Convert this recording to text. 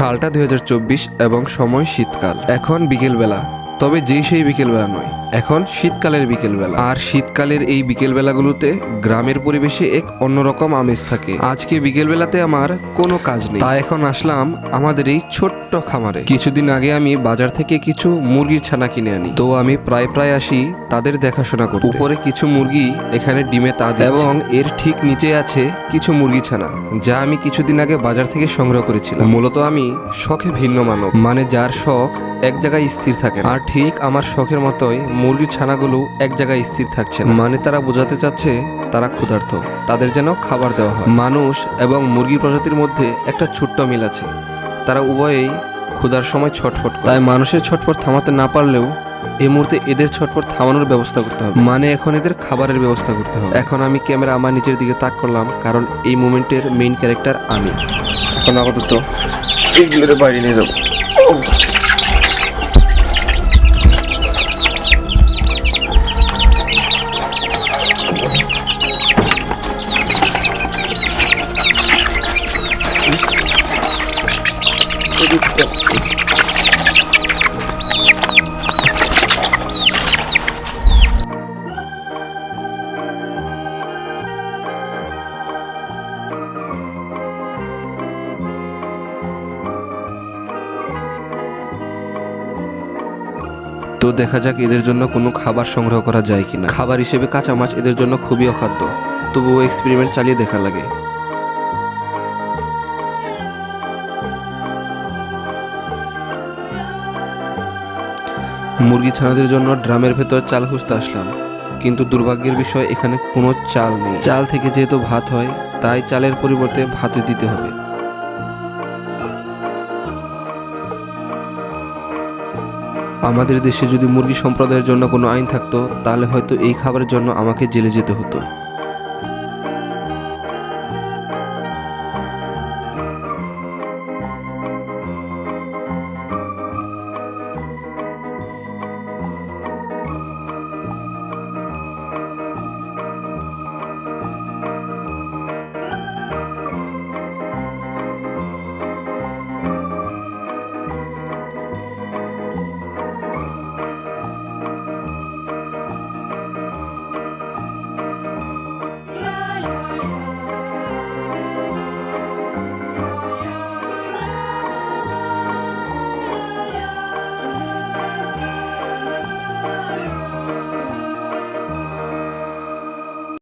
সালটা দু হাজার চব্বিশ এবং সময় শীতকাল। এখন বিকেলবেলা। তবে যেই সেই বিকেলবেলা নয়, এখন শীতকালের বিকেলবেলা। আর শীতকালের এই বিকেলবেলাগুলোতে গ্রামের পরিবেশে এক অন্যরকম আমেজ থাকে। আজকে বিকেলবেলাতে আমার কোনো কাজ নেই। তাই এখন আসলাম আমাদের এই ছোট্ট খামারে। কিছুদিন আগে আমি বাজার থেকে কিছু মুরগির ছানা কিনে আনি। তো আমি প্রায় প্রায় আসি তাদের দেখাশোনা করতে। উপরে কিছু মুরগি এখানে ডিমে তা দেয় এবং এর ঠিক নিচে আছে কিছু মুরগি ছানা, যা আমি কিছুদিন আগে বাজার থেকে সংগ্রহ করেছিলাম। মূলত আমি শখে ভিন্ন মানব মানে যার শখ এক জায়গায় স্থির থাকে আর ঠিক আমার শখের মতোই মুরগির ছানাগুলো এক জায়গায় স্থির থাকছে। মানে তারা বোঝাতে চাচ্ছে তারা ক্ষুধার্ত। তাদের যেন খাবার দেওয়া হয়। মানুষ এবং মুরগি প্রজাতির মধ্যে একটা ছোট্ট মিল আছে। তারা উভয়েই ক্ষুধার সময় ছটফট। তাই মানুষের ছটফট থামাতে না পারলেও এই মুহূর্তে এদের ছটফট থামানোর ব্যবস্থা করতে হবে। মানে এখন এদের খাবারের ব্যবস্থা করতে হবে। এখন আমি ক্যামেরা আমার নিজের দিকে তাক করলাম কারণ এই মুমেন্টের মেইন ক্যারেক্টার আমি। এখন আপাতত এইগুলোর বাইরে নিয়ে যাব। তো দেখা যাক এদের জন্য কোনো খাবার সংগ্রহ করা যায় কিনা। খাবার হিসেবে কাঁচা মাছ এদের জন্য খুবই অখাদ্য। তবুও এক্সপেরিমেন্ট চালিয়ে দেখা লাগে। মুরগি ছানাদের জন্য ড্রামের ভেতর চাল খুঁজতে আসলাম, কিন্তু দুর্ভাগ্যের বিষয় এখানে কোনো চাল নেই। চাল থেকে যেহেতু ভাত হয়, তাই চালের পরিবর্তে ভাতে দিতে হবে। আমাদের দেশে যদি মুরগি সম্প্রদায়ের জন্য কোনো আইন থাকতো, তাহলে হয়তো এই খাবারের জন্য আমাকে জেলে যেতে হতো।